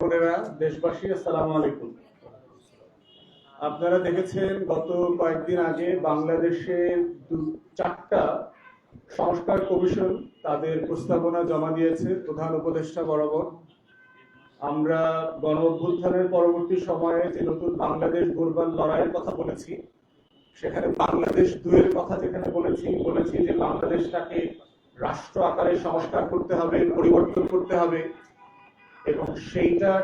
বোনেরা, দেশবাসী, আসসালামু আলাইকুম। আপনারা দেখেছেন, গত কয়েকদিন আগে বাংলাদেশে চারটা সংস্কার কমিশন তাদের প্রস্তাবনা জমা দিয়েছে, প্রধান উপদেষ্টা বরাবর। আমরা গণ অভ্যুত্থানের পরবর্তী সময়ে যে নতুন বাংলাদেশ গড়বার লড়াইয়ের কথা বলেছি, সেখানে বাংলাদেশ দুয়ের কথা যেখানে বলেছি বলেছি যে বাংলাদেশটাকে রাষ্ট্র আকারে সংস্কার করতে হবে, পরিবর্তন করতে হবে। এবং সেইটার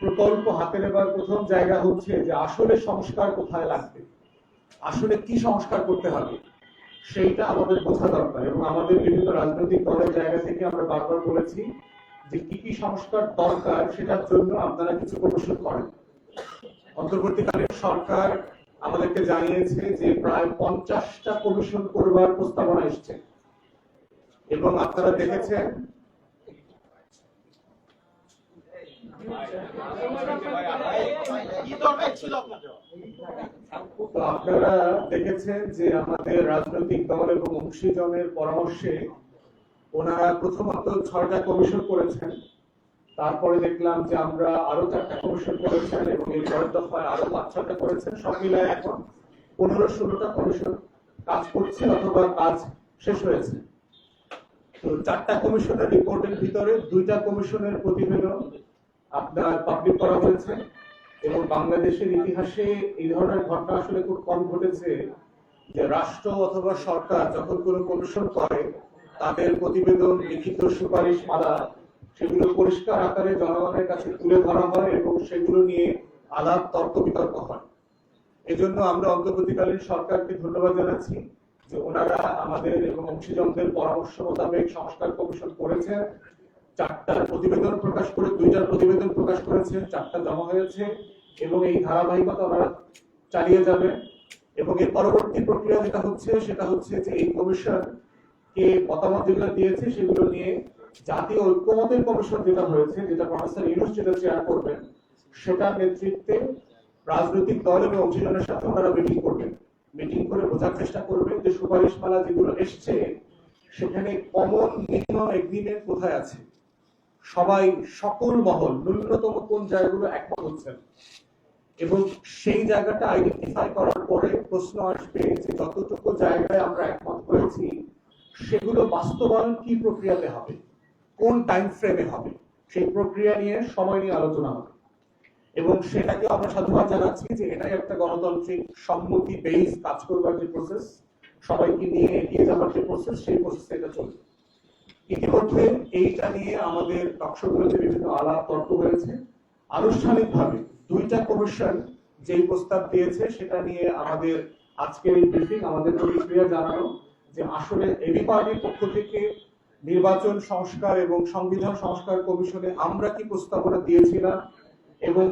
প্রকল্প হাতে নেবার প্রথম জায়গা হচ্ছে যে আসলে সংস্কার কোথায় লাগবে? আসলে কি সংস্কার করতে হবে? সেইটা আমাদের বোঝা দরকার এবং আমাদের বিভিন্ন রাজনৈতিক দলের জায়গা থেকে আমরা বারবার বলেছি যে কি কি সংস্কার দরকার সেটার জন্য আপনারা কিছু কমিশন করেন। অন্তর্বর্তীকালীন সরকার আমাদেরকে জানিয়েছে যে প্রায় পঞ্চাশটা কমিশন করবার প্রস্তাবনা এসছে। এবং আপনারা দেখেছেন কি দরকার ছিল আপনাদের তো আপনারা দেখেছেন যে আমাদের রাজনৈতিক দল এবং অংশীজনের পরামর্শে ওনারা প্রথমত ছয়টা কমিশন করেছেন। তারপরে দেখলাম যে আমরা আরও চারটা কমিশন করেছেন এবং এই পরের দফায় আরও পাঁচ ছটা করেছেন। সব মিলায় এখন পনেরো ষোলোটা কমিশন কাজ করছে অথবা কাজ শেষ হয়েছে। তো চারটা কমিশনের রিপোর্টের ভিতরে দুইটা কমিশনের প্রতিবেদন আপনার পাবলিক করা হয়েছে এবং বাংলাদেশের ইতিহাসে এই ধরনের ঘটনা আসলে খুব কম ঘটেছে যে রাষ্ট্র অথবা সরকার যখন কোনো কমিশন করে, তাদের প্রতিবেদন, লিখিত সুপারিশ মালা সেগুলো পরিষ্কার আকারে জনগণের কাছে তুলে ধরা হয় এবং সেগুলো নিয়ে আলাপ, তর্ক, বিতর্ক হয়। এজন্য আমরা অন্তর্বর্তীকালীন সরকারকে ধন্যবাদ জানাচ্ছি যে ওনারা আমাদের এবং অংশীজনদের পরামর্শ মোতাবেক সংস্কার কমিশন করেছে। চারটার প্রতিবেদন প্রকাশ করে, দুইটার প্রতিবেদন প্রকাশ করেছে, চারটা জমা হয়েছে, এবং এই ধারাবাহিকতা ওনারা চালিয়ে যাবে। এবং এর পরবর্তী প্রক্রিয়া যেটা হচ্ছে, সেটা হচ্ছে যে এই কমিশন কে মতামত যেগুলো দিয়েছে, সেগুলো নিয়ে জাতীয় ঐক্যমতের কমিশন যেটা হয়েছে, যেটা প্রফেসর ইউনুস যেটা চেয়ার করবেন, সেটার নেতৃত্বে রাজনৈতিক দল এবং অংশীজনের সাথে ওনারা মিটিং করবেন। মিটিং করে বোঝার চেষ্টা করবেন যে সুপারিশমালা যেগুলো এসছে, সেখানে কমন মিনিমাম এগ্রিমেন্ট কোথায় আছে? সবাই সকল মহল, ন্যূনতম কোন জায়গাগুলো একমত হচ্ছেন এবং সেই জায়গাটা আইডেন্টিফাই করার পরে প্রশ্ন আসবে যে যতটুকু জায়গায় আমরা একমত হয়েছি, সেগুলো বাস্তবায়ন কি প্রক্রিয়াতে হবে? কোন টাইম ফ্রেমে হবে? সেই প্রক্রিয়া নিয়ে সময় নিয়ে আলোচনা হবে। এবং সেটাকে আমরা সাধুবাদ জানাচ্ছি যে এটাই একটা গণতান্ত্রিক সম্মতি বেস কাজ করবার যে প্রসেস সবাইকে নিয়ে এগিয়ে যাওয়ার যে প্রসেস সেই প্রসেসে এটা চলবে। ইতিমধ্যে এইটা নিয়ে আমাদের টকশোগুলোতে বিভিন্ন আলাপ তর্ক হয়েছে। আনুষ্ঠানিকভাবে দুইটা কমিশন যেই প্রস্তাব দিয়েছে, সেটা নিয়ে আমাদের আজকের এই ব্রিফিং আমাদের প্রতিক্রিয়া জানানো যে আসলে এবি পার্টির পক্ষ থেকে নির্বাচন সংস্কার এবং সংবিধান সংস্কার কমিশনে আমরা কি প্রস্তাবনা দিয়েছিলাম এবং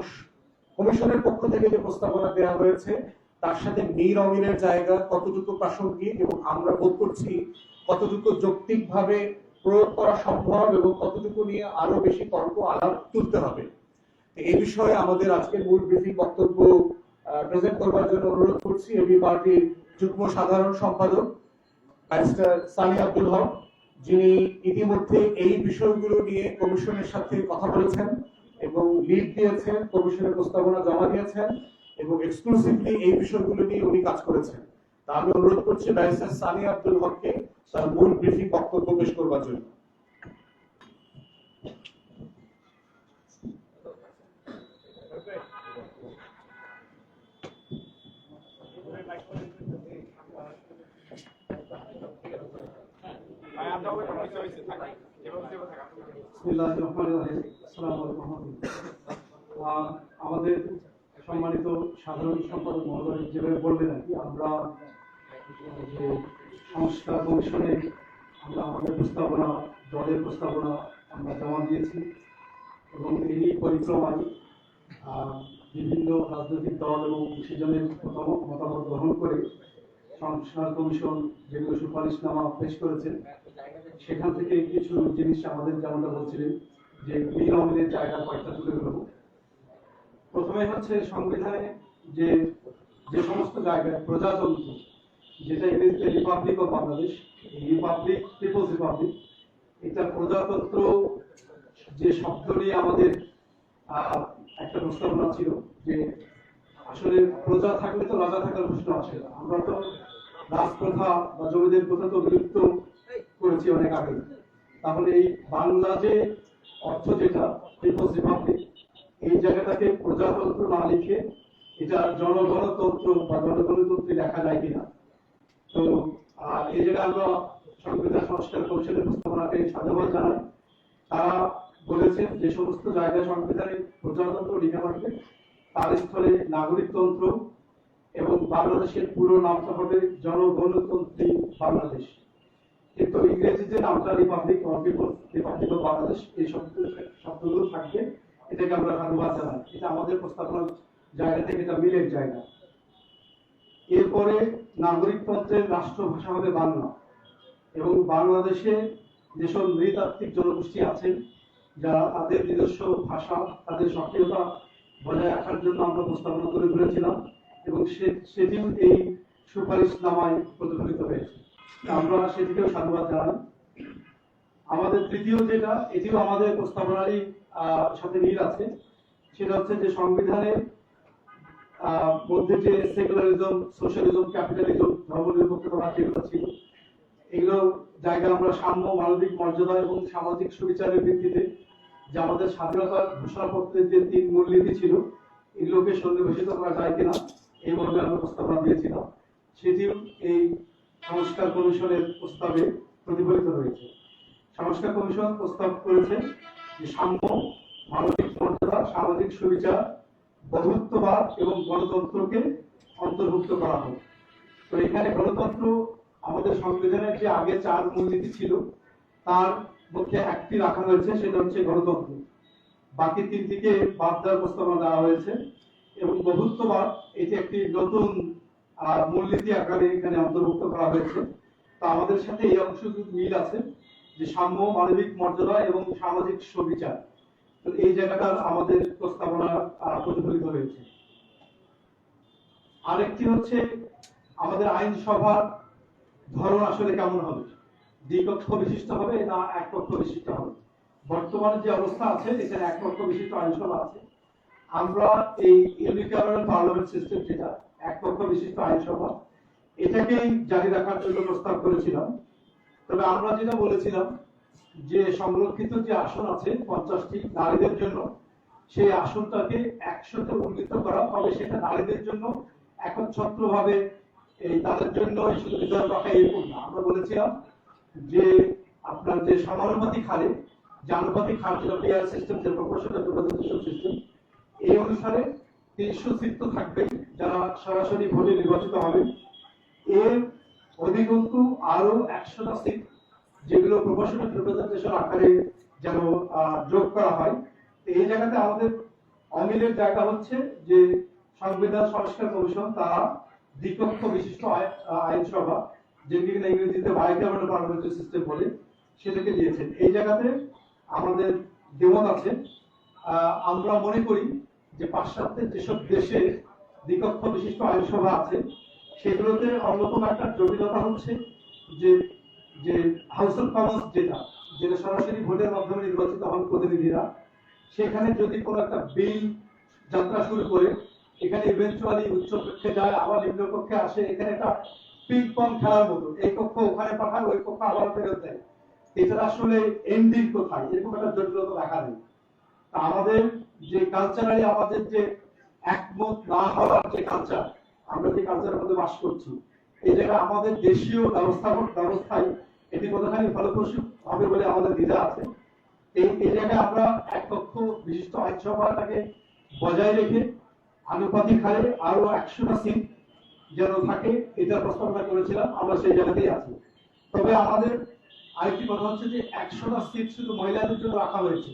কমিশনের পক্ষ থেকে যে প্রস্তাবনা দেওয়া হয়েছে, তার সাথে মিল অমিলের জায়গা কতটুকু প্রাসঙ্গিক এবং আমরা বোধ করছি কতটুকু যৌক্তিকভাবে প্রয়োগ করা সম্ভব এবং কতটুকু নিয়ে আরও বেশি তর্ক আলাপ তুলতে হবে। এই বিষয়ে আমাদের আজকের মূল ব্রিফিং বক্তব্য প্রেজেন্ট করবার জন্য অনুরোধ করছি। এবি পার্টির যুগ্ম সাধারণ সম্পাদক, ব্যারিস্টার সানি আব্দুল হক, যিনি ইতিমধ্যে এই বিষয়গুলো নিয়ে কমিশনের সাথে কথা বলেছেন এবং লিড দিয়েছেন, কমিশনের প্রস্তাবনা জমা দিয়েছেন এবং এক্সক্লুসিভলি এই বিষয়গুলো নিয়ে উনি কাজ করেছেন। তা আমি অনুরোধ করছি ব্যারিস্টার সানি আব্দুল হককে তার মূল ব্রিফিং বক্তব্য পেশ করবার জন্য। আমাদের সম্মানিত সাধারণ সম্পাদক মহোদয় যেভাবে বললেন আর কি আমরা যে সংস্কার কমিশনে আমরা আমাদের প্রস্তাবনা, দলের প্রস্তাবনা আমরা জমা দিয়েছি এবং এই পরিক্রমায় বিভিন্ন রাজনৈতিক দল এবং কৃষিজনের মতামত গ্রহণ করে সংস্কার কমিশন যেগুলো সুপারিশনামা পেশ করেছে সেখান থেকে কিছু জিনিস আমাদের যেমনটা বলছিলেন যে মিল অমিলের জায়গা কয়েকটা তুলে ধরবো। প্রথমে হচ্ছে সংবিধানে যে যে সমস্ত জায়গায় প্রজাতন্ত্র যেটা ইংরেজিতে republic of Bangladesh republic people's republic এটা প্রজাতন্ত্র যে শব্দ নিয়ে আমাদের একটা প্রস্তাবনা ছিল যে আসলে প্রজা থাকলে তো রাজা থাকার প্রশ্ন আসে না। আমরা তো রাজপ্রথা বা জমিদের প্রথা তো বিলুপ্ত করেছি অনেক আগে তাহলে এই বাংলা যে অর্থ যেটা পিপলস রিপাবলিক এই জায়গাটাকে প্রজাতন্ত্র না লিখে এটা জনগণতন্ত্র বা জনগণতন্ত্রে লেখা যায় কিনা তো এই আমরা সংবিধান সংস্কার সাধুবাদ জানাই। তারা বলেছেন যে সমস্ত জায়গায় প্রজাতন্ত্র থাকবে। তার স্থলে নাগরিকতন্ত্র এবং বাংলাদেশের পুরো নামটা হবে জনগণতন্ত্রী বাংলাদেশ। কিন্তু ইংরেজিতে নামটা রিপাবলিক রিপাবলিক বাংলাদেশ এই শব্দ শব্দগুলো থাকবে। এটাকে আমরা সাধুবাদ জানাই। এটা আমাদের প্রস্তাবনার জায়গা থেকে এটা মিলের জায়গা। এরপরে নাগরিকতন্ত্রের রাষ্ট্রভাষা হবে বাংলা। এবং বাংলাদেশে যেসব নৃতাত্ত্বিক জনগোষ্ঠী আছেন, যারা তাদের নিজস্ব ভাষা, তাদের সক্রিয়তা বজায় রাখার জন্য আমরা প্রস্তাবনা করে ধরেছিলাম এবং সেটিও এই সুপারিশ নামায় প্রতিফলিত হয়েছে। আমরা সেটিকেও সাধুবাদ জানাই। আমাদের তৃতীয় যেটা, এটিও আমাদের প্রস্তাবনারই সাথে মিল আছে। সেটা হচ্ছে যে সংবিধানে মধ্যে যে সেকুলারিজম সোশ্যালিজম ক্যাপিটালিজম ধর্মনিরপেক্ষতা যেগুলো ছিল। এগুলো জায়গা আমরা সাম্য, মানবিক মর্যাদা এবং সামাজিক সুবিচারের ভিত্তিতে যে আমাদের স্বাধীনতার ঘোষণাপত্রের যে তিন মূলনীতি ছিল, এগুলোকে সন্নিবেশিত করা যায় কিনা, এই মর্মে আমরা প্রস্তাবনা দিয়েছিলাম। সেটিও এই সংস্কার কমিশনের প্রস্তাবে প্রতিফলিত হয়েছে। সংস্কার কমিশন প্রস্তাব করেছে যে সাম্য, মানবিক মর্যাদা, সামাজিক সুবিচার বহুত্ববাদ এবং গণতন্ত্রকে অন্তর্ভুক্ত করা হোক। তো এখানে গণতন্ত্র আমাদের সংবিধানের যে আগে চার মূলনীতি ছিল, তার মধ্যে একটি রাখা হয়েছে, সেটা হচ্ছে গণতন্ত্র। বাকি তিনটিকে বাদ দেওয়ার প্রস্তাবনা দেওয়া হয়েছে এবং বহুত্ববাদ এটি একটি নতুন মূলনীতি আকারে এখানে অন্তর্ভুক্ত করা হয়েছে। তো আমাদের সাথে এই অংশ মিল আছে, যে সাম্য, মানবিক মর্যাদা এবং সামাজিক সুবিচার। এই জায়গাটা আমাদের প্রস্তাবনা প্রতিফলিত হয়েছে। আরেকটি হচ্ছে আমাদের আইনসভার ধরন আসলে কেমন হবে? দ্বিকক্ষ বিশিষ্ট হবে না এক কক্ষ বিশিষ্ট হবে? বর্তমানে যে অবস্থা আছে, এখানে এক কক্ষ বিশিষ্ট আইনসভা আছে, আমরা এই ইউনিক্যামেরাল পার্লামেন্ট সিস্টেম যেটা, এক কক্ষ বিশিষ্ট আইনসভা, এটাকেই জারি রাখার জন্য প্রস্তাব করেছিলাম। তবে আমরা যেটা বলেছিলাম যে সংরক্ষিত যে আসন আছে পঞ্চাশটি নারীদের জন্য, সেই আসনটাকে একশোতে উন্নীত করা তবে সেটা নারীদের জন্য একচ্ছত্র ভাবে এই তাদের জন্য রাখা এরকম না আমরা বলেছিলাম যে আপনার যে সমানুপাতিক হারে, যে আনুপাতিক হার যেটা পেয়ার সিস্টেম যে প্রপোর্শনাল সিস্টেম এই অনুসারে তিনশো সিট থাকবে যারা সরাসরি ভোটে নির্বাচিত হবে। এর অধিকন্তু আরও একশোটা সিট যেগুলো প্রপোর্শনাল রিপ্রেজেন্টেশন আকারে যেন যোগ করা হয় এই জায়গাতে আমাদের অমিলের জায়গা হচ্ছে যে সংবিধান সংস্কার কমিশন, তারা দ্বিকক্ষ বিশিষ্ট আইনসভা যেটি কিনা ইংরেজিতে বাইক্যামেরাল পার্লামেন্টারি সিস্টেম বলে, সেটাকে দিয়েছেন। এই জায়গাতে আমাদের দেমত আছে। আমরা মনে করি যে পাশ্চাত্যের যেসব দেশে দ্বিকক্ষ বিশিষ্ট আইনসভা আছে, সেগুলোতে অন্যতম একটা জটিলতা হচ্ছে যে যে হাউস অফ কমন্স যেটা যেটা সরাসরি ভোটের মাধ্যমে নির্বাচিত হন প্রতিনিধিরা, সেখানে যদি কোনো একটা বিল যাত্রা শুরু করে, এখানে ইভেন্চুয়ালি উচ্চ কক্ষে যায়, আবার নিম্ন কক্ষে আসে, এখানে একটা পিং পং খেলার মতো, এই কক্ষ ওখানে পাঠায়, ওই কক্ষ আবার ফেরত দেয়। এটা আসলে এন্ডিং কোথায়? এরকম একটা জটিলতা দেখা নেই তা আমাদের যে কালচারালি আমাদের যে একমত না হওয়ার যে কালচার আমরা যে কালচারের মধ্যে বাস করছি, এই জায়গায় আমাদের দেশীয় ব্যবস্থাপন ব্যবস্থায় এটি কতখানি ফলপ্রসূ হবে বলে আমাদের দ্বিধা আছে। এই এই আমরা এক পক্ষ বিশিষ্ট আইনসভাটাকে বজায় রেখে আনুপাতিক হারে আরও একশোটা সিট যেন থাকে এটা প্রস্তাবনা করেছিলাম, আমরা সেই জায়গাতেই আছি। তবে আমাদের আরেকটি কথা হচ্ছে যে একশোটা সিট শুধু মহিলাদের জন্য রাখা হয়েছে,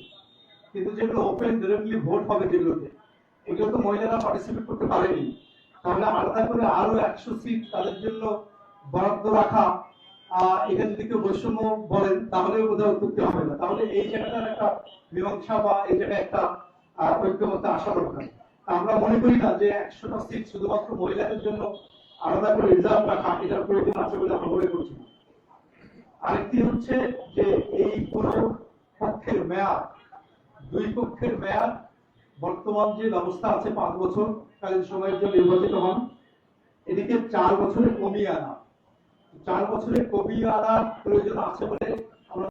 কিন্তু যেগুলো ওপেন ডিরেক্টলি ভোট হবে যেগুলোতে, এগুলো তো মহিলারা পার্টিসিপেট করতে পারেনি। তাহলে আলাদা করে আরও একশো সিট তাদের জন্য বরাদ্দ রাখা এখানে কেউ বৈষম্য বলেন তাহলে বোধহয় উত্তরটি হবে না। তাহলে এই জায়গাটার একটা মীমাংসা বা এই জায়গায় একটা ঐক্যমত্যে আসা দরকার। আমরা মনে করি না যে একশোটা সিট শুধুমাত্র মহিলাদের জন্য আলাদা করে রিজার্ভ রাখা, এটার প্রয়োজন আছে বলে আমরা মনে করছি। আরেকটি হচ্ছে যে এই পুরো পক্ষের মেয়াদ, দুই পক্ষের মেয়াদ, বর্তমান যে ব্যবস্থা আছে পাঁচ বছর, কালীন সময়ের জন্য নির্বাচিত হন, এদিকে চার বছরে কমিয়ে আনা। চার বছরের কবি আনা প্রয়োজন আছে বলে